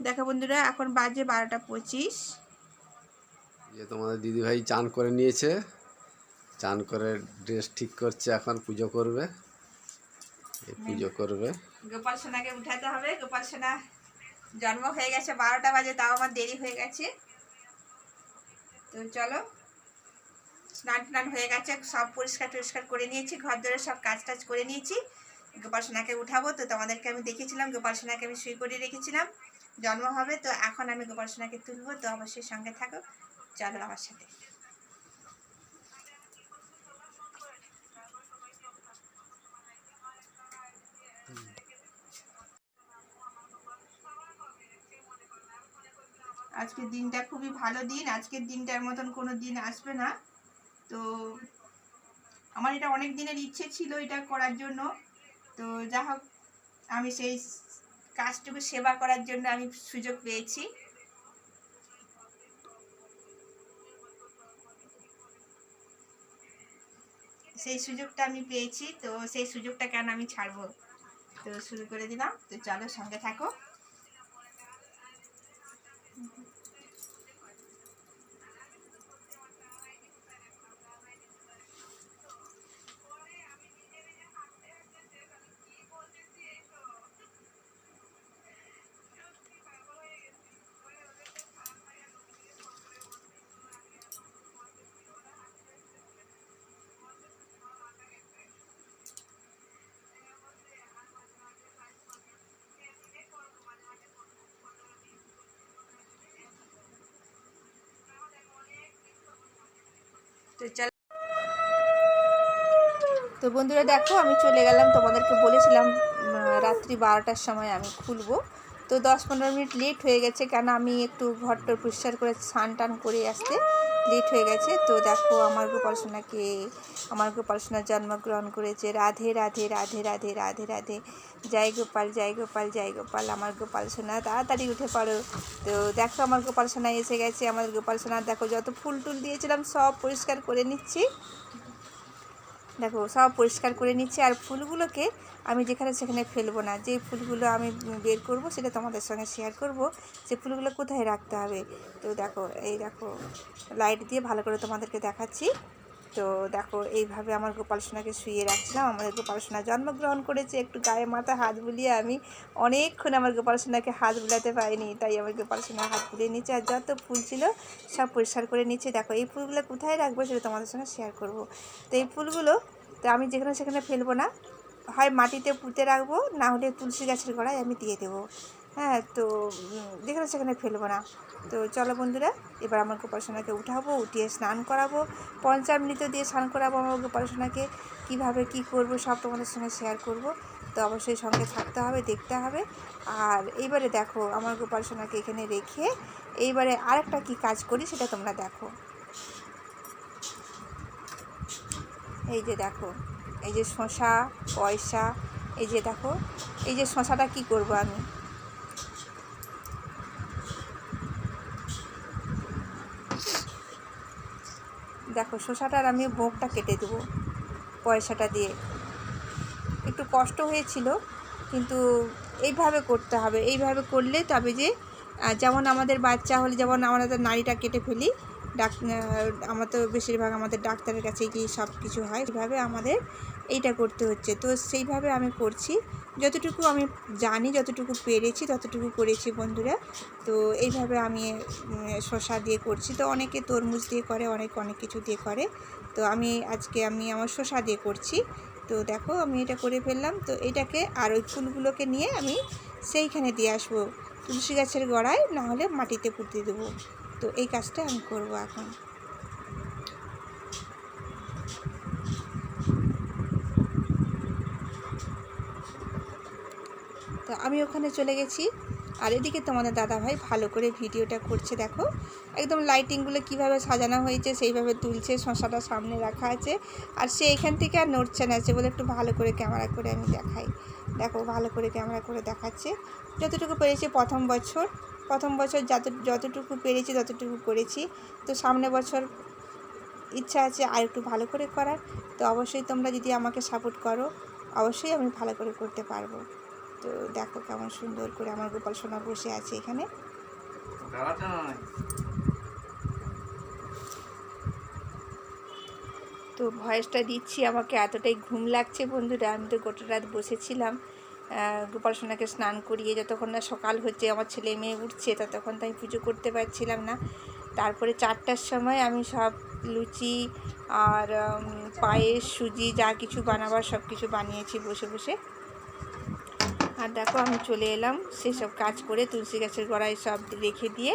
দেখো বন্ধুরা এখন বাজে বারোটা পঁচিশ। যে তোমাদের দিদিভাই চান করে নিয়েছে। চান করে ড্রেস ঠিক করছে এখন পুজো করবে। পুজো করবে। গোপাল সোনাকে উঠাতে হবে। গোপাল সোনা জন্ম হয়ে গেছে বারোটা বাজে তাও আমার দেরি হয়ে গেছে। তো চলো স্নান টান হয়ে গেছে সব পরিষ্কার টরিষ্কার করে নিয়েছি ঘর ধরে সব কাজ টাজ করে নিয়েছি। গোপাল সোনাকে উঠাবো তো তোমাদেরকে আমি দেখিয়েছিলাম গোপাল সোনাকে আমি শুয়ে করে রেখেছিলাম। জন্ম হবে, তো এখন আমি গোপাল সোনাকে তুলবো, তো অবশ্যই সঙ্গে থাকো। চলো আমার সাথে। আজকের দিনটা খুবই ভালো দিন, আজকের দিনটার মতন কোনো দিন আসবে না। তো আমার এটা অনেক দিনের ইচ্ছে ছিল এটা করার জন্য। তো যা হোক আমি সেই কাজটুকু সেবা করার জন্য আমি সুযোগ পেয়েছি। সেই সুযোগটা আমি পেয়েছি, তো সেই সুযোগটা কেন আমি ছাড়বো? তো শুরু করে দিলাম। তো চলো সঙ্গে থাকো। তো চল। তো বন্ধুরা দেখো, আমি চলে গেলাম, তোমাদেরকে বলেছিলাম রাত্রি বারোটার সময় আমি খুলবো। তো দশ পনেরো মিনিট লেট হয়ে গেছে কেন আমি একটু ঘরটা পরিষ্কার করে স্নান টান করে আসতে লেট হয়ে গেছে। তো দেখো আমার গোপাল সোনাকে আমার গোপাল সোনা জন্মগ্রহণ করেছে। রাধে রাধে রাধে রাধে রাধে রাধে। জয় গোপাল জয় গোপাল জয় গোপাল, আমার গোপাল সোনা তাড়াতাড়ি উঠে পড়ো। তো দেখো আমার গোপাল সোনা এসে গেছে। আমার গোপাল সোনা দেখো যত ফুল টুল দিয়েছিলাম সব পরিষ্কার করে নিচ্ছি। দেখো, সব পরিষ্কার করে নিচ্ছি আর ফুলগুলোকে আমি যেখানে সেখানে ফেলব না। যে ফুলগুলো আমি বের করব সেটা তোমাদের সঙ্গে শেয়ার করব যে ফুলগুলো কোথায় রাখতে হবে। তো দেখো, এই দেখো লাইট দিয়ে ভালো করে তোমাদেরকে দেখাচ্ছি। তো দেখো, এইভাবে আমার গোপাল সোনাকে শুয়ে রাখছিলাম। আমাদের গোপাল সোনা জন্মগ্রহণ করেছে। একটু গায়ে মাথা হাত বুলিয়ে আমি অনেকক্ষণ আমার গোপাল সোনাকে হাত বুলাতে পারিনি। তাই আমার গোপাল সোনা হাত বুলিয়ে নিচ্ছে আর যত ফুল ছিল সব পরিষ্কার করে নিচ্ছে। দেখো, এই ফুলগুলো কোথায় রাখব সেটা তোমাদের সঙ্গে শেয়ার করব। তো এই ফুলগুলো, তো আমি যেখানে সেখানে ফেলব না। হয় মাটিতে পুঁতে রাখব, না হলে তুলসী গাছের গোড়ায় আমি দিয়ে দেবো। হ্যাঁ তো যেখানে সেখানে ফেলব না। তো চলো বন্ধুরা, এবার আমার গোপালসোনাকে উঠাবো, উঠিয়ে স্নান করাবো। পঞ্চামৃত দিয়ে স্নান করাবো আমার গোপালসোনাকে। কীভাবে কী করব সব তোমাদের সঙ্গে শেয়ার করব। তো অবশ্যই সঙ্গে থাকতে হবে, দেখতে হবে। আর এইবারে দেখো, আমার গোপালসোনাকে এখানে রেখে এইবারে আরেকটা কি কাজ করি সেটা তোমরা দেখো। এই যে দেখো, এই যে শশা পয়সা, এই যে দেখো, এই যে শশাটা কি করব আমি? দেখো, শশাটার আমি ভোগটা কেটে দেবো পয়সাটা দিয়ে। একটু কষ্ট হয়েছিল, কিন্তু এইভাবে করতে হবে। এইভাবে করলে তবে যে যেমন আমাদের বাচ্চা হলে যেমন আমাদের নাড়িটা কেটে ফেলি, ডাক আমরা তো বেশিরভাগ আমাদের ডাক্তারের কাছে গিয়ে সব কিছু হয়। সেইভাবে আমাদের এইটা করতে হচ্ছে। তো সেইভাবে আমি করছি। যতটুকু আমি জানি, যতটুকু পেরেছি, ততটুকু করেছি বন্ধুরা। তো এইভাবে আমি শসা দিয়ে করছি। তো অনেকে তরমুজ দিয়ে করে, অনেক অনেক কিছু দিয়ে করে। তো আমি আজকে আমি আমার শসা দিয়ে করছি। তো দেখো, আমি এটা করে ফেললাম। তো এটাকে আর ওই ফুলগুলোকে নিয়ে আমি সেইখানে দিয়ে আসব। তুলসী গাছের গোড়ায় না হলে মাটিতে পুঁতে দেবো। তো এই কাজটা আমি করব এখন। তো আমি ওখানে চলে গেছি। আর এদিকে তোমাদের দাদাভাই ভালো করে ভিডিওটা করছে, দেখো। একদম লাইটিংগুলো কীভাবে সাজানো হয়েছে, সেইভাবে তুলছে, শশাটা সামনে রাখা আছে। আর সে এখান থেকে আর নড়ছে না আছে বলে একটু ভালো করে ক্যামেরা করে আমি দেখাই। দেখো, ভালো করে ক্যামেরা করে দেখাচ্ছে। যতটুকু পেরেছি প্রথম বছর প্রথম বছর যত, যতটুকু পেরেছি ততটুকু করেছি। তো সামনে বছর ইচ্ছা আছে আর একটু ভালো করে করার। তো অবশ্যই তোমরা যদি আমাকে সাপোর্ট করো, অবশ্যই আমি ভালো করে করতে পারব। তো দেখো কেমন সুন্দর করে আমার গোপাল সোনা বসে আছে এখানে। তো ভয়েসটা দিচ্ছি আমাকে এতটাই ঘুম লাগছে বন্ধুরা আমি তো গোটা রাত বসেছিলাম। গোপাল সোনাকে স্নান করিয়ে যতক্ষণ না সকাল হচ্ছে আমার ছেলে মেয়ে উঠছে ততক্ষণ তো আমি পুজো করতে পারছিলাম না। তারপরে চারটার সময় আমি সব লুচি আর পায়েস সুজি যা কিছু বানাবার সব কিছু বানিয়েছি বসে বসে। আর দেখো আমি চলে এলাম। সেসব কাজ করে তুলসী গাছের গোড়ায় সব রেখে দিয়ে,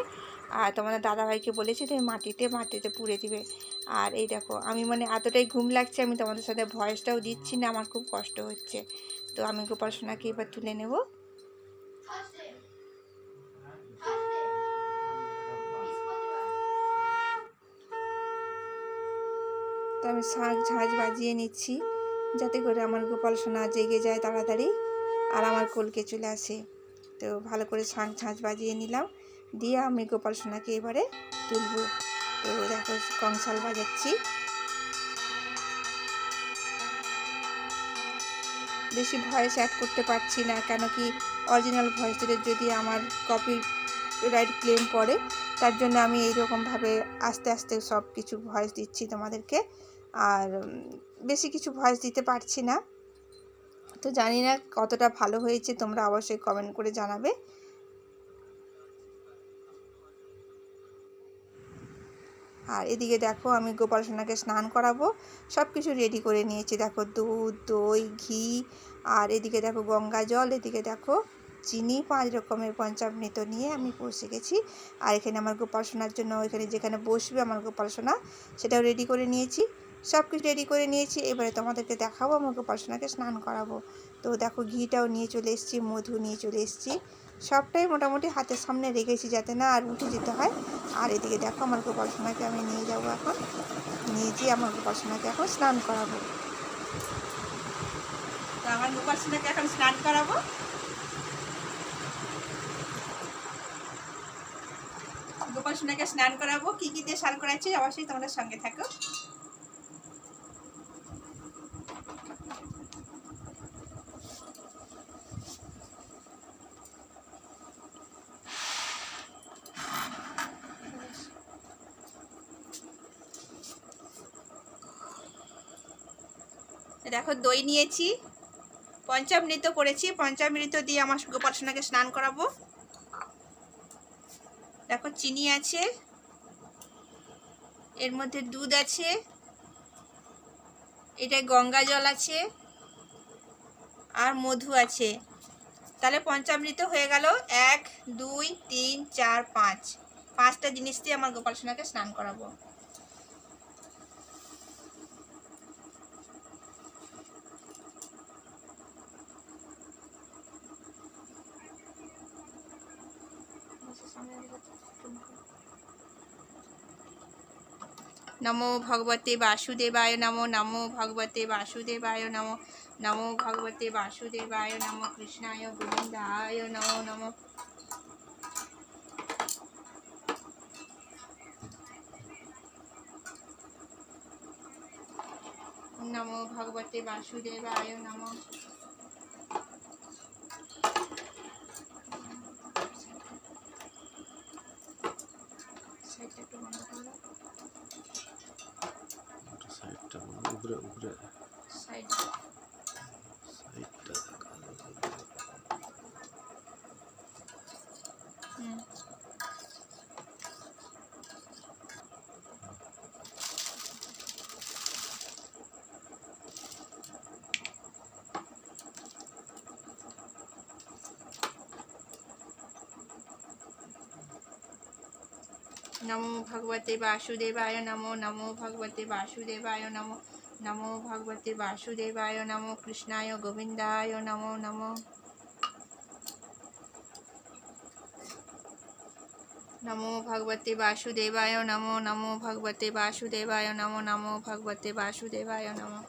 আর তোমাদের দাদাভাইকে বলেছি তুমি মাটিতে মাটিতে পুড়ে দিবে। আর এই দেখো, আমি মানে এতটাই ঘুম লাগছে, আমি তোমাদের সাথে ভয়েসটাও দিচ্ছি না, আমার খুব কষ্ট হচ্ছে। তো আমি গোপাল সোনাকে এবার তুলে নেব। তো আমি শাঁখ ঝাঁজ বাজিয়ে নিচ্ছি, যাতে করে আমার গোপাল সোনা জেগে যায় তাড়াতাড়ি। আর আমার কোলকে চলে আসে। তো ভালো করে শাঁখ ঝাঁঝ বাজিয়ে নিলাম। দিয়ে আমি গোপাল সোনাকে এবারে তুলব। তো দেখো কংসাল বাজাচ্ছি। বেশি ভয়েস অ্যাড করতে পারছি না, কেন কি অরিজিনাল ভয়েস দিলে যদি আমার কপি রাইট ক্লেম পড়ে, তার জন্য আমি এইরকমভাবে আস্তে আস্তে সব কিছু ভয়েস দিচ্ছি তোমাদেরকে। আর বেশি কিছু ভয়েস দিতে পারছি না। তো জানি না কতটা ভালো হয়েছে, তোমরা অবশ্যই কমেন্ট করে জানাবে। আর এদিকে দেখো আমি গোপাল সোনাকে স্নান করাবো সব কিছু রেডি করে নিয়েছি। দেখো দুধ, দই, ঘি, আর এদিকে দেখো গঙ্গা জল, এদিকে দেখো চিনি, পাঁচ রকমের পঞ্চামৃত নিয়ে আমি বসে গেছি। আর এখানে আমার গোপাল সোনার জন্য এখানে যেখানে বসবে আমার গোপাল সোনা, সেটাও রেডি করে নিয়েছি। সব কিছু রেডি করে নিয়েছি। এবারে তোমাদেরকে দেখাবো, আমার গোপাল স্নান করাবো। তো দেখো, ঘিটাও নিয়ে চলে এসেছি, মধু নিয়ে চলে এসেছি। সবটাই মোটামুটি হাতের সামনে রেখেছি যাতে না আর উঠে যেতে হয়। আর এদিকে দেখো, আমার গোপাল আমি নিয়ে যাব এখন। নিয়ে গিয়ে আমার গোপাল এখন স্নান করাবো। তো আমার গোপাল সোনাকে এখন স্নান করাবো। গোপাল সোনাকে স্নান করাবো। কি কি দিয়ে স্নান করাচ্ছি অবশ্যই তোমাদের সঙ্গে থাকো দেখো দই নিয়েছি, পঞ্চামৃত করেছি, পঞ্চামৃত দিয়ে আমার গোপাল সোনাকে স্নান করাবো। দেখো চিনি আছে, এর মধ্যে দুধ আছে এটা গঙ্গা জল আছে, আর মধু আছে। তাহলে পঞ্চামৃত হয়ে গেল এক, দুই, তিন, চার, পাঁচ। পাঁচটা জিনিস দিয়ে আমার গোপাল সোনাকে স্নান করাবো। নমো ভগবতে বাসুদেবায় নমো নমো ভগবতে বাসুদেবায় নমো নমো ভগবতে বাসুদেবায় নমো কৃষ্ণায় গোবিন্দায় নমো নমো নমো ভগবতে বাসুদেবায় নমো নমো ভগবতে বাসুদেবায় নমো নমো ভগবতে বাসুদেবায় নমো নমো ভগবতে বাসুদেবায় নমো কৃষ্ণায় গোবিন্দায় নমো নমো নমো ভগবতে বাসুদেবায় নমো নমো ভগবতে বাসুদেবায় নমো নমো ভগবতে বাসুদেবায় নমো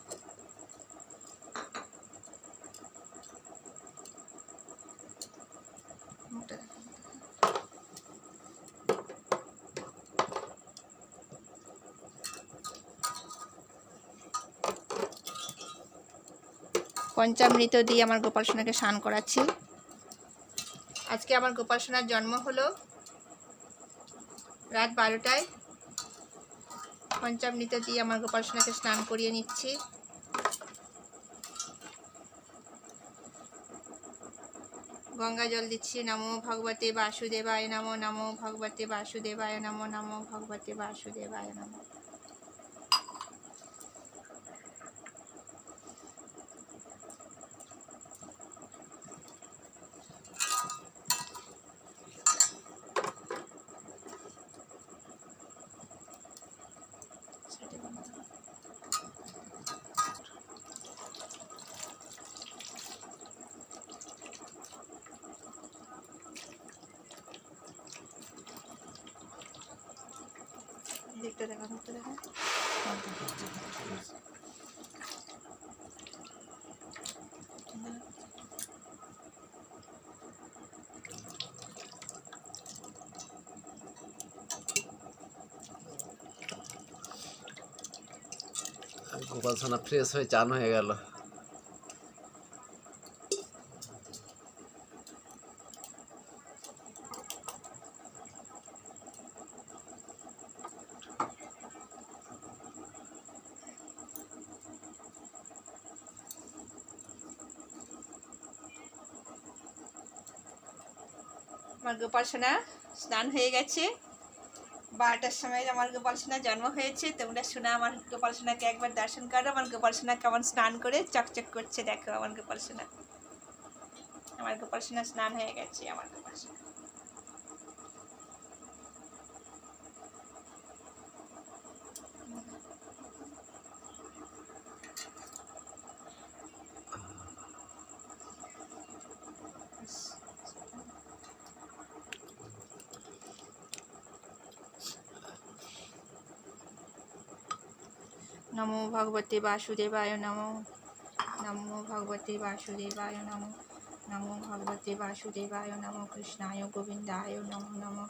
পঞ্চামৃত দিয়ে আমার গোপাল সোনাকে স্নান করাচ্ছি। আজকে আমার গোপাল সোনার জন্ম হলো রাত বারোটায়। পঞ্চামৃত দিয়ে আমার গোপাল সোনাকে স্নান করিয়ে নিচ্ছি। গঙ্গা জল দিচ্ছি, নমো ভগবতে বাসুদেবায় নমো নমো ভগবতে বাসুদেবায় নমো নমো ভগবতে বাসুদেবায় নমো। দিকটা দেখা ধরতে দেখা গোপাল সোনা ফ্রেশ হয়ে চান হয়ে গেল। আমার গোপাল সোনা স্নান হয়ে গেছে। বারোটার সময় আমার গোপাল সোনা জন্ম হয়েছে। তোমরা শোনা আমার গোপাল সোনাকে একবার দর্শন করো। আমার গোপাল সোনা কেমন স্নান করে চকচক করছে দেখো আমার গোপাল সোনা। আমার গোপাল সোনা স্নান হয়ে গেছে, আমার গোপাল সোনা নমো ভগবতে বাসুদেবায় নমো। নমো ভগবতে বাসুদেবায় নমো। নমো ভগবতে বাসুদেবায় নমো। কৃষ্ণায় গোবিন্দায় নমো নমো।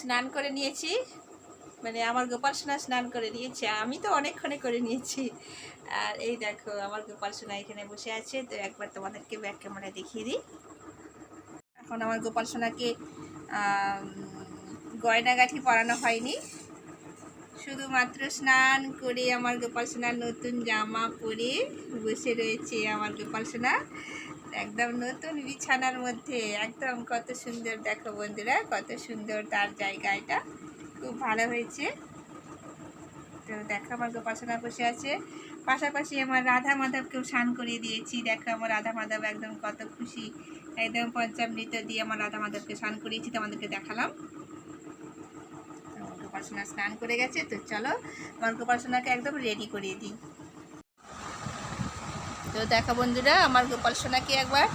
স্নান করে নিয়েছি। মানে আমার গোপাল সোনা স্নান করে নিয়েছে। আমি তো অনেকক্ষণে করে নিয়েছি। আর এই দেখো, আমার গোপাল সোনা এখানে বসে আছে। তো একবার তোমাদেরকে ব্যাক ক্যামেরা দেখিয়ে দিই। এখন আমার গোপাল সোনাকে গয়নাগাঠি পরানো হয়নি। শুধুমাত্র স্নান করে আমার গোপাল সোনার নতুন জামা পরে বসে রয়েছে আমার গোপাল সোনা। একদম নতুন বিছানার মধ্যে। একদম কত সুন্দর দেখো বন্ধুরা, কত সুন্দর তার জায়গা এটা। খুব ভালো হয়েছে। তো দেখো আমার গোপাল সোনা বসে আছে। পাশাপাশি আমার রাধা মাধবকেও স্নান করিয়ে দিয়েছি। দেখো আমার রাধা মাধব একদম কত খুশি। একদম পঞ্চামৃত দিয়ে আমার রাধা মাধবকে স্নান করিয়েছি, তোমাদেরকে দেখালাম। তো আমার গোপাল সোনা স্নান করে গেছে, তো চলো আমার গোপাল সোনাকে একদম রেডি করিয়ে দিই। তো দেখা বন্ধুরা, আমার গোপাল সোনাকে একবার?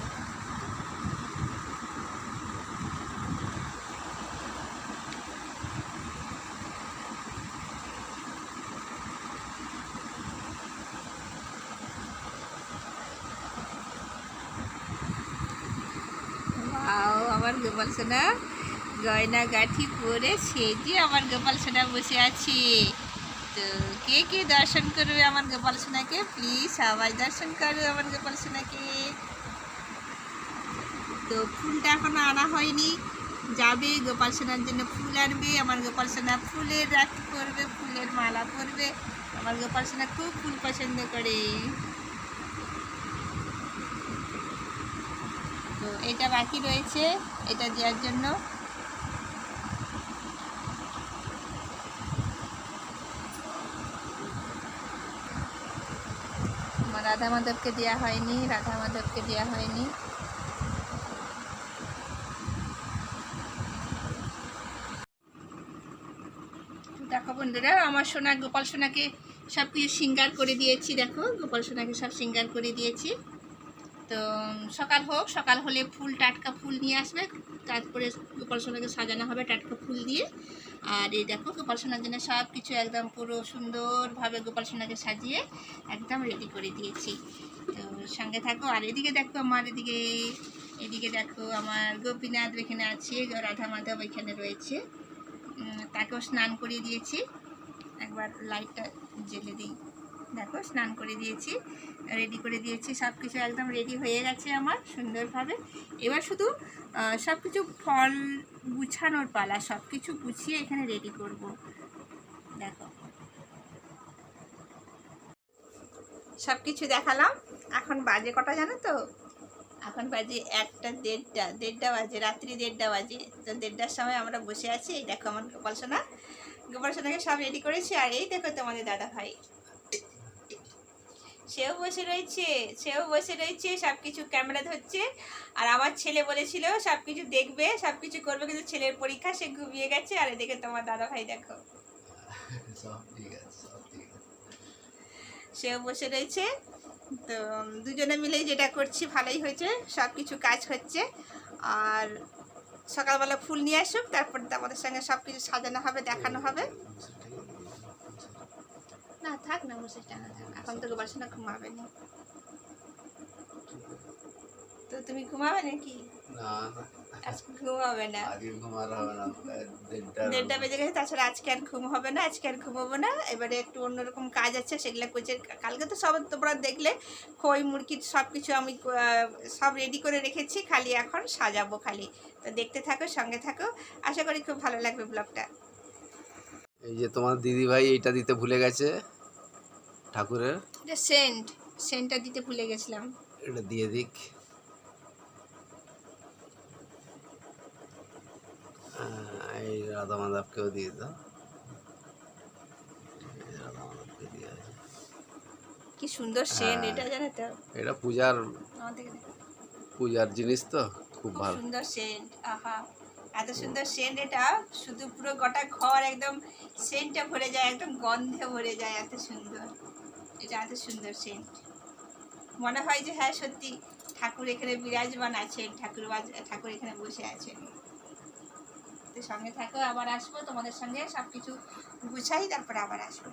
আমার গোপাল সোনা গয়না গাঠি পরে সেজে আমার গোপাল সোনা বসে আছে। তো কে কে দর্শন করবে আমার গোপাল সোনাকে? প্লিজ সবাই দর্শন করবে আমার গোপাল সোনাকে। তো ফুলটা এখনও আনা হয়নি। যাবে, গোপাল সোনার জন্য ফুল আনবে। আমার গোপাল সোনা ফুলের রাখি করবে, ফুলের মালা পরবে। আমার গোপাল সোনা খুব ফুল পছন্দ করে। তো এটা বাকি রয়েছে, এটা দেওয়ার জন্য। রাধা মাধবকে দেওয়া হয়নি, রাধা মাধবকে দেওয়া হয়নি। দেখো বন্ধুরা, আমার সোনা, গোপাল সোনাকে সব কিছু সিঙ্গার করে দিয়েছি, দেখো, গোপাল সোনাকে সব সিঙ্গার করে দিয়েছি। তো, সকাল হোক, সকাল হলে ফুল টাটকা ফুল নিয়ে আসবে, তারপরে গোপাল সোনাকে সাজানো হবে টাটকা ফুল দিয়ে। আর এই দেখো, গোপাল সোনার জন্য সব কিছু একদম পুরো সুন্দরভাবে গোপাল সোনাকে সাজিয়ে একদম রেডি করে দিয়েছি। তো সঙ্গে থাকো, আর এদিকে দেখো আমার এদিকে এদিকে দেখো আমার গোপীনাথ এখানে আছে, রাধা মাধব এখানে রয়েছে। তাকেও স্নান করিয়ে দিয়েছি। একবার লাইটটা জেলে দিই। দেখো, স্নান করে দিয়েছি রেডি করে দিয়েছি সব কিছু একদম রেডি হয়ে গেছে আমার সুন্দরভাবে। এবার শুধু সব কিছু ফল গুছানোর পালা সব কিছু গুছিয়ে এখানে রেডি করব। দেখো। সব কিছু দেখালাম। এখন বাজে কটা জানো তো? এখন বাজে একটা, দেড়টা দেড়টা বাজে, রাত্রি দেড়টা বাজে। তো দেড়টার সময় আমরা বসে আছি। দেখো আমার গোপাল সোনা। গোপাল সোনাকে সব রেডি করেছি। আর এই দেখো তোমাদের দাদা ভাই সেও বসে রয়েছে সেও বসে রয়েছে সব কিছু ক্যামেরা ধরছে। আর আমার ছেলে বলেছিল সব কিছু দেখবে সব কিছু করবে কিন্তু ছেলের পরীক্ষা সে ঘুমিয়ে গেছে। আর এদিকে তোমার দাদা ভাই দেখো সেও বসে রয়েছে। তো দুজনে মিলেই যেটা করছি ভালোই হয়েছে সব কিছু কাজ হচ্ছে। আর সকালবেলা ফুল নিয়ে আসুক তারপর আমাদের সঙ্গে সব কিছু সাজানো হবে দেখানো হবে। না থাক না বসে টানা থাক। এখন তো গোবার না ঘুমাবে না। তো তুমি ঘুমাবে নাকি? না আজকে না। হবে দেড়টা বেজে গেছে তাছাড়া আজকে আর ঘুম হবে না আজকে আর ঘুমাবো না। এবারে একটু অন্যরকম কাজ আছে সেগুলো করছে। কালকে তো সব তোমরা দেখলে খই মুরগি সব কিছু আমি সব রেডি করে রেখেছি খালি এখন সাজাবো খালি। তো দেখতে থাকো সঙ্গে থাকো। আশা করি খুব ভালো লাগবে ব্লগটা এই যে তোমার দিদি ভাই এইটা দিতে ভুলে গেছে। ঠাকুরের? এটা সেন্ট সেন্টটা দিতে ভুলে গেছিলাম। এটা দিয়ে দিক। এই রাধা মাধবকেও দিয়ে দাও। কি সুন্দর সেন্ট হ্যাঁ। এটা জানো তো এটা পূজার। পূজার জিনিস তো খুব খুব ভালো। সুন্দর সেন্ট আহা। এত সুন্দর সেন্ট এটা শুধু পুরো গোটা ঘর একদম সেন্টটা ভরে যায় একদম গন্ধে ভরে যায় এত সুন্দর। এটা এত সুন্দর সেন্ট মনে হয় যে হ্যাঁ সত্যি ঠাকুর এখানে বিরাজমান আছেন, ঠাকুর ঠাকুর এখানে বসে আছেন। তো সঙ্গে থাকো, আবার আসব, তোমাদের সঙ্গে সব কিছু গুছাই, তারপরে আবার আসব।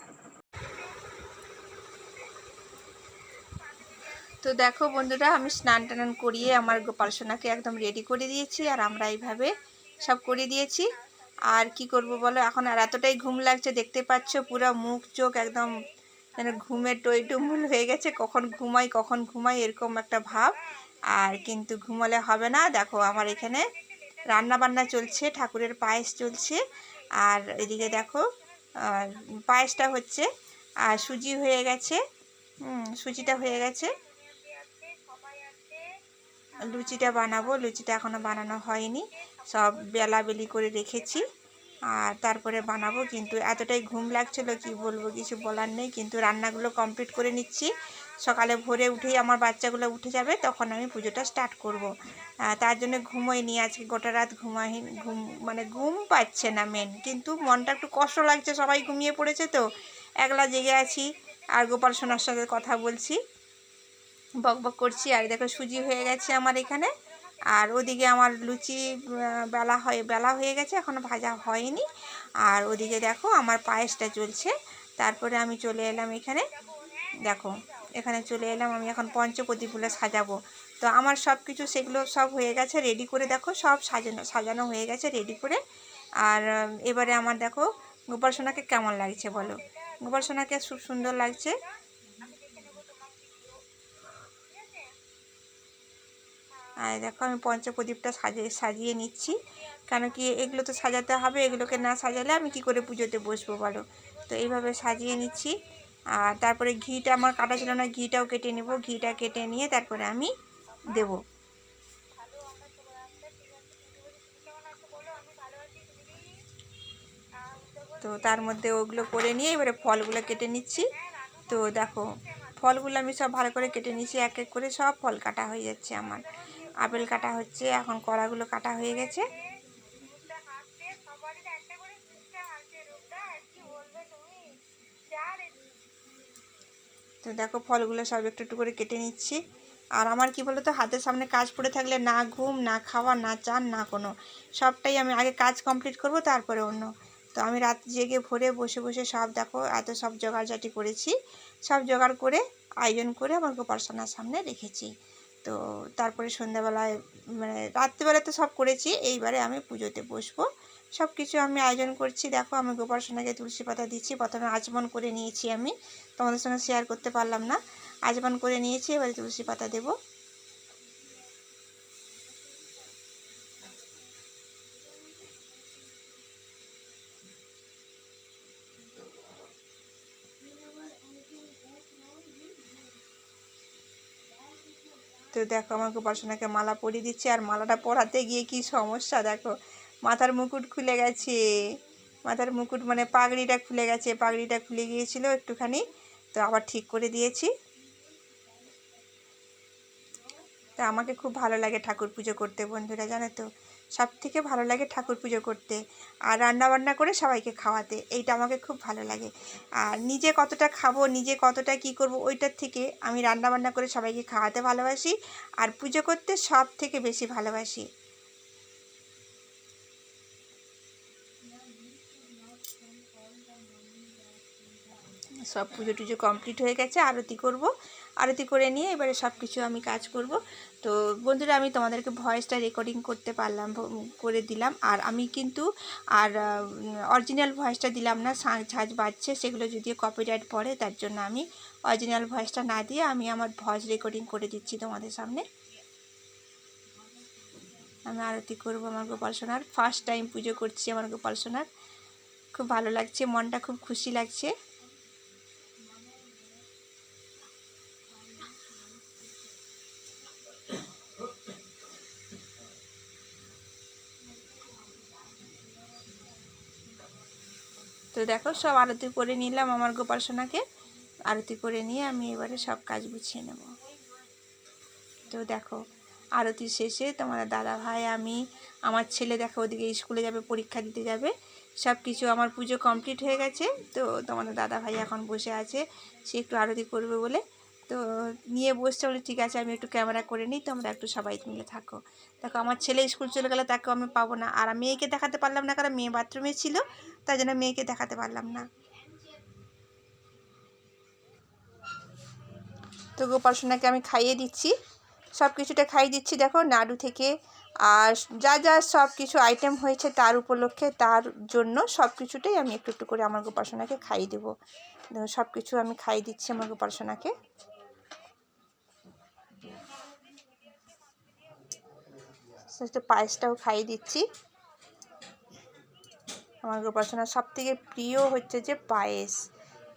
তো দেখো বন্ধুরা, আমি স্নান টান করিয়ে আমার গোপাল সোনাকে একদম রেডি করে দিয়েছি, আর আমরা এইভাবে সব করে দিয়েছি। আর কি করব বলো? এখন আর এতটাই ঘুম লাগছে, দেখতে পাচ্ছ পুরো মুখ চোখ একদম যেন ঘুমে টইটুমুল হয়ে গেছে, কখন ঘুমাই কখন ঘুমাই, এরকম একটা ভাব। আর কিন্তু ঘুমালে হবে না। দেখো, আমার এখানে রান্না বান্না চলছে, ঠাকুরের পায়েস চলছে। আর এদিকে দেখো পায়েসটা হচ্ছে, আর সুজি হয়ে গেছে। সুজিটা হয়ে গেছে। লুচিটা বানাবো। লুচিটা এখনও বানানো হয়নি। সব বেলাবেলি করে রেখেছি। আর তারপরে বানাবো, কিন্তু এতটাই ঘুম লাগছিল কি বলব, কিছু বলার নেই। কিন্তু রান্নাগুলো কমপ্লিট করে নিচ্ছি। সকালে ভোরে উঠেই আমার বাচ্চাগুলো উঠে যাবে, তখন আমি পুজোটা স্টার্ট করব। তার জন্য ঘুমোইনি আজকে গোটা রাত ঘুমাই ঘুম মানে ঘুম পাচ্ছে না মেন কিন্তু মনটা একটু কষ্ট লাগছে, সবাই ঘুমিয়ে পড়েছে তো। একলা জেগে আছি, আর গোপাল সোনার সাথে কথা বলছি। বক বক করছি, আর দেখো সুজি হয়ে গেছে আমার এখানে। আর ওদিকে আমার লুচি বেলা হয়ে বেলা হয়ে গেছে এখনও ভাজা হয়নি। আর ওদিকে দেখো আমার পায়েসটা চলছে। তারপরে আমি চলে এলাম এখানে। দেখো, এখানে চলে এলাম, আমি এখন পঞ্চপ্রদীপগুলো সাজাবো। তো আমার সব কিছু সেগুলো সব হয়ে গেছে রেডি করে দেখো, সব সাজানো সাজানো হয়ে গেছে রেডি করে। আর, এবারে আমার দেখো, গোপাল সোনাকে কেমন লাগছে বলো? গোপাল সোনাকে খুব সুন্দর লাগছে। আর দেখো আমি পঞ্চপ্রদীপটা সাজিয়ে সাজিয়ে নিচ্ছি। কেন কি এগুলো তো সাজাতে হবে, এগুলোকে না সাজালে আমি কি করে পুজোতে বসবো বলো? তো এইভাবে সাজিয়ে নিচ্ছি। আর তারপরে ঘিটা, আমার কাটা ছিল না, ঘিটাও কেটে নেব। ঘিটা কেটে নিয়ে তারপরে আমি দেব। তো তার মধ্যে ওগুলো করে নিয়ে এবারে ফলগুলো কেটে নিচ্ছি। তো দেখো, ফলগুলো আমি সব ভালো করে কেটে নিয়েছি, এক এক করে সব ফল কাটা হয়ে যাচ্ছে আমার। আপেল কাটা হচ্ছে, এখন কড়াগুলো কাটা হয়ে গেছে। তো দেখো ফলগুলো সব একটু একটু করে কেটে নিচ্ছি। আর আমার কি বলতো, হাতের সামনে কাজ পড়ে থাকলে না ঘুম, না খাওয়া, না চান, না কোনো। সবটাই আমি আগে কাজ কমপ্লিট করব, তারপরে অন্য। তো আমি রাত জেগে ভোরে বসে বসে সব দেখো, এত সব জোগাড়জাটি করেছি। সব জোগাড় করে, আয়োজন করে আমার গোপালসোনার সামনে রেখেছি। তো তারপরে সন্ধ্যাবেলায় মানে রাত্রিবেলা তো সব করেছি, এইবারে আমি পুজোতে বসবো। সব কিছু আমি আয়োজন করছি। দেখো, আমি গোপাল সোনাকে তুলসী পাতা দিচ্ছি, প্রথমে আচমন করে নিয়েছি আমি। তোমাদের সঙ্গে শেয়ার করতে পারলাম না। আচমন করে নিয়েছি, এবারে তুলসী পাতা দেবো। দেখো, আমাকে গোপাল মালা পরিয়ে দিচ্ছে আর মালাটা পরাতে গিয়ে কি সমস্যা? দেখো, মাথার মুকুট খুলে গেছে। মাথার মুকুট মানে পাগড়িটা খুলে গেছে। পাগড়িটা খুলে গিয়েছিল একটুখানি, তো আবার ঠিক করে দিয়েছি। তা আমাকে খুব ভালো লাগে ঠাকুর পুজো করতে বন্ধুরা, জানো তো? সব থেকে ভালো লাগে ঠাকুর পুজো করতে আর রান্না বান্না করে সবাইকে খাওয়াতে। এইটা আমাকে খুব ভালো লাগে। আর নিজে কতটা খাব, নিজে কতটা কি করব, ওইটার থেকে আমি রান্না বান্না করে সবাইকে খাওয়াতে ভালোবাসি। আর পুজো করতে সব থেকে বেশি ভালোবাসি। সব পুজো টুজো কমপ্লিট হয়ে গেছে, আরতি করব। আরতি করে নিয়ে এবারে সব কিছু আমি কাজ করব। তো বন্ধুরা, আমি তোমাদেরকে ভয়েসটা রেকর্ডিং করতে পারলাম করে দিলাম। আর আমি কিন্তু আর অরিজিনাল ভয়েসটা দিলাম না ঝাঁঝ বাজছে, সেগুলো যদি কপিরাইট পড়ে, তার জন্য আমি অরিজিনাল ভয়েসটা না দিয়ে আমি আমার ভয়েস রেকর্ডিং করে দিচ্ছি তোমাদের সামনে। আমি আরতি করব আমার গোপাল সোনার। ফার্স্ট টাইম পুজো করছি আমার গোপাল সোনার। খুব ভালো লাগছে, মনটা খুব খুশি লাগছে। দেখো, সব আরতি করে নিলাম আমার গোপাল সোনাকে। আরতি করে নিয়ে আমি এবারে সব কাজ গুছিয়ে নেব। তো দেখো, আরতি শেষে তোমার দাদা ভাই, আমি, আমার ছেলে দেখো ওদিকে স্কুলে যাবে, পরীক্ষা দিতে যাবে। সব কিছু আমার পুজো কমপ্লিট হয়ে গেছে। তো তোমাদের দাদা ভাই এখন বসে আছে, সে একটু আরতি করবে বলে। তো নিয়ে বসছে বলে, ঠিক আছে, আমি একটু ক্যামেরা করে নিই, তোমরা একটু সবাই মিলে থাকো। দেখো, আমার ছেলে স্কুল চলে গেলে, তাকেও আমি পাবো না। আর মেয়েকে দেখাতে পারলাম না, কারণ মেয়ে বাথরুমে ছিল, তাই জন্য মেয়েকে দেখাতে পারলাম না। তো গোপাল সোনাকে আমি খাইয়ে দিচ্ছি। সব কিছুটা খাইয়ে দিচ্ছি, দেখো, নাড়ু থেকে। আর যা যা সব কিছু আইটেম হয়েছে তার উপলক্ষে, তার জন্য সব কিছুটাই আমি একটু একটু করে আমার গোপাল সোনাকে খাইয়ে দেবো। সব কিছু আমি খাইয়ে দিচ্ছি আমার গোপাল সোনাকে একটু পায়েসটাও খাইয়ে দিচ্ছি। আমার গোপাসনার সব থেকে প্রিয় হচ্ছে যে পায়েস।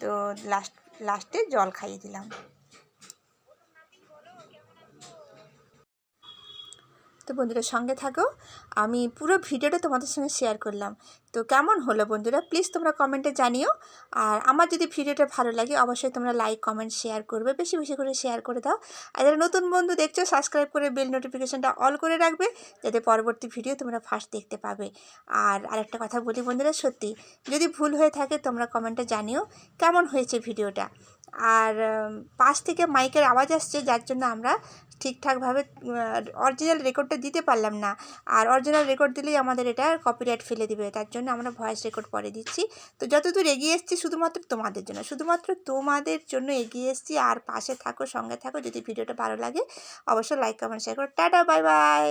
তো লাস্ট লাস্টে জল খাইয়ে দিলাম। তো বন্ধুরা সঙ্গে থাকো। আমি পুরো ভিডিওটা তোমাদের সঙ্গে শেয়ার করলাম। তো কেমন হলো বন্ধুরা? প্লিজ তোমরা কমেন্টে জানিও। আর আমার যদি ভিডিওটা ভালো লাগে, অবশ্যই তোমরা লাইক কমেন্ট শেয়ার করবে। বেশি বেশি করে শেয়ার করে দাও। আর যারা নতুন বন্ধু দেখছ সাবস্ক্রাইব করে বেল নোটিফিকেশানটা অল করে রাখবে, যাতে পরবর্তী ভিডিও তোমরা ফার্স্ট দেখতে পাবে। আর আরেকটা কথা বলি বন্ধুরা, সত্যি, যদি ভুল হয়ে থাকে, তোমরা কমেন্টে জানিও কেমন হয়েছে ভিডিওটা আর পাশ থেকে মাইকের আওয়াজ আসছে, যার জন্য আমরা ঠিকঠাকভাবে অরিজিনাল রেকর্ডটা দিতে পারলাম না। আর অরিজিনাল রেকর্ড দিলেই আমাদের এটা কপিরাইট ফেলে দিবে। তার জন্য আমরা ভয়েস রেকর্ড পরে দিচ্ছি। তো যতদূর এগিয়ে এসেছি, শুধুমাত্র তোমাদের জন্য, শুধুমাত্র তোমাদের জন্য এগিয়ে এসেছি। আর পাশে থাকো, সঙ্গে থাকো, যদি ভিডিওটা ভালো লাগে, অবশ্যই লাইক কমেন্ট শেয়ার করো। Tata bye bye